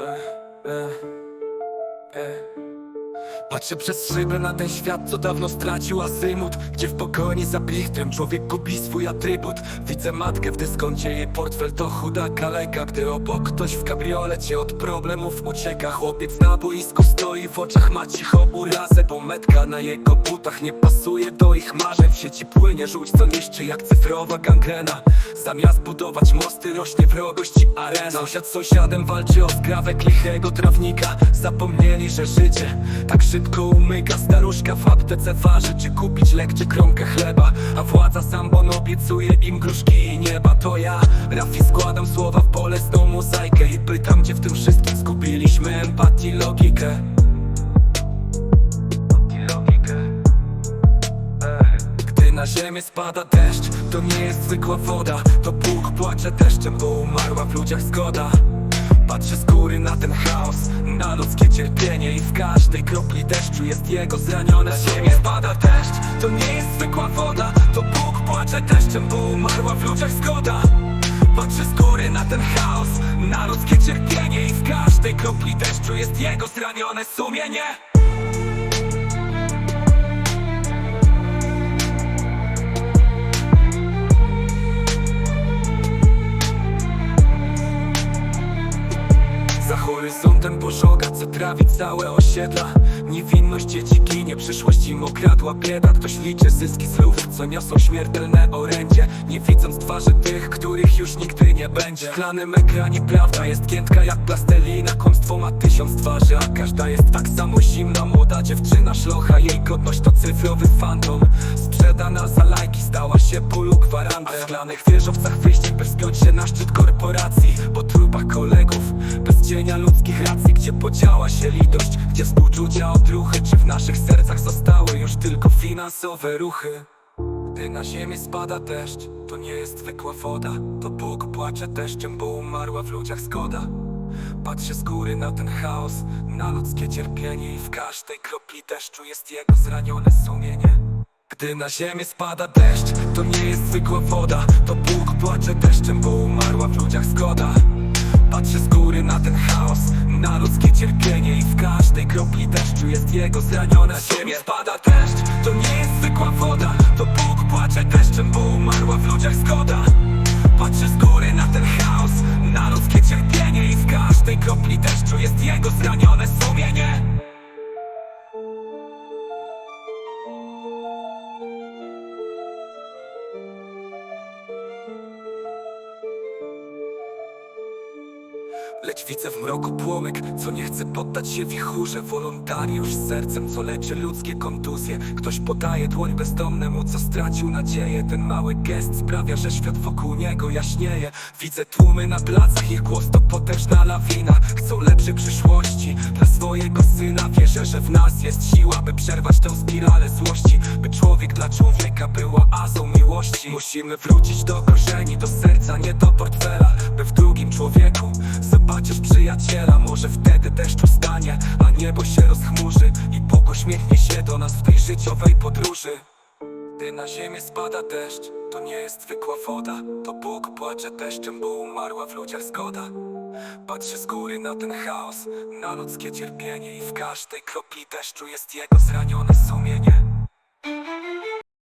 yeah, yeah. Yeah. Patrzę przez szybę na ten świat, co dawno stracił azymut. Gdzie w pogoni za blichtem człowiek gubi swój atrybut. Widzę matkę w dyskoncie, jej portfel to chuda kaleka. Gdy obok ktoś w kabriolecie od problemów ucieka Chłopiec na boisku stoi, w oczach ma cicho urazę Bo metka na jego butach nie pasuje do ich marzeń. W sieci płynie żółć, co niszczy jak cyfrowa gangrena. Zamiast budować mosty rośnie wrogość i arena. Sąsiad z sąsiadem walczy o skrawek lichego trawnika. Zapomnieli, że życie tak szybko umyka Staruszka w aptece waży, czy kupić lek, czy kromkę chleba. A władza sambon obiecuje im gruszki i nieba. To ja, Rafi, składam słowa w bolesną mozaikę I pytam, gdzie w tym wszystkim zgubiliśmy empatię i logikę. Logikę gdy na ziemię spada deszcz, to nie jest zwykła woda. To Bóg płacze deszczem, bo umarła w ludziach zgoda Patrzę z góry na ten chaos, na ludzkie cierpienie I w każdej kropli deszczu jest jego zranione Na ziemię spada deszcz, to nie jest zwykła woda. To Bóg płacze deszczem, bo umarła w ludziach zgoda. Patrzę z góry na ten chaos, na ludzkie cierpienie I w każdej kropli deszczu jest jego zranione sumienie horyzontem pożoga, co trawi całe osiedla. Niewinność dzieci ginie, przyszłość im okradła. Bieda Ktoś liczy zyski słów, co niosą śmiertelne orędzie. Nie widząc twarzy tych, których już nigdy nie będzie. W szklanym ekranie prawda jest giętka jak plastelina. Kłamstwo ma tysiąc twarzy, a każda jest tak samo zimna. Młoda dziewczyna szlocha, jej godność to cyfrowy fantom stała się bólu gwarantem A w szklanych wieżowcach by wspiąć się na szczyt korporacji. Po trupach kolegów, bez cienia ludzkich racji Gdzie podziała się litość, gdzie współczucia odruchy Czy w naszych sercach zostały już tylko finansowe ruchy. Gdy na ziemię spada deszcz, to nie jest zwykła woda. To Bóg płacze deszczem, bo umarła w ludziach zgoda. Patrzę z góry na ten chaos, na ludzkie cierpienie I w każdej kropli deszczu jest jego zranione sumienie Gdy na ziemię spada deszcz, to nie jest zwykła woda. To Bóg płacze deszczem, bo umarła w ludziach zgoda. Patrzę z góry na ten chaos, na ludzkie cierpienie I w każdej kropli deszczu jest jego zranione Na ziemię spada deszcz, to nie jest zwykła woda. To Bóg płacze deszczem, bo umarła w ludziach zgoda. Patrzę z góry na ten chaos, na ludzkie cierpienie I w każdej kropli deszczu jest jego zranione sumienie Lecz widzę w mroku płomyk, co nie chce poddać się wichurze. Wolontariusz z sercem, co leczy ludzkie kontuzje. Ktoś podaje dłoń bezdomnemu, co stracił nadzieję. Ten mały gest sprawia, że świat wokół niego jaśnieje. Widzę tłumy na placach, ich głos to potężna lawina. Chcą lepszej przyszłości dla swojego syna Wierzę, że w nas jest siła, by przerwać tę spiralę złości By człowiek dla człowieka był oazą miłości. Musimy wrócić do korzeni, do serca, nie do portfela By w drugim człowieku zobaczysz przyjaciela. Może wtedy deszcz ustanie, a niebo się rozchmurzy I Bóg uśmiechnie się do nas w tej życiowej podróży. Gdy na ziemię spada deszcz, to nie jest zwykła woda. To Bóg płacze deszczem, bo umarła w ludziach zgoda Patrzę z góry na ten chaos, na ludzkie cierpienie I w każdej kropli deszczu jest jego zranione sumienie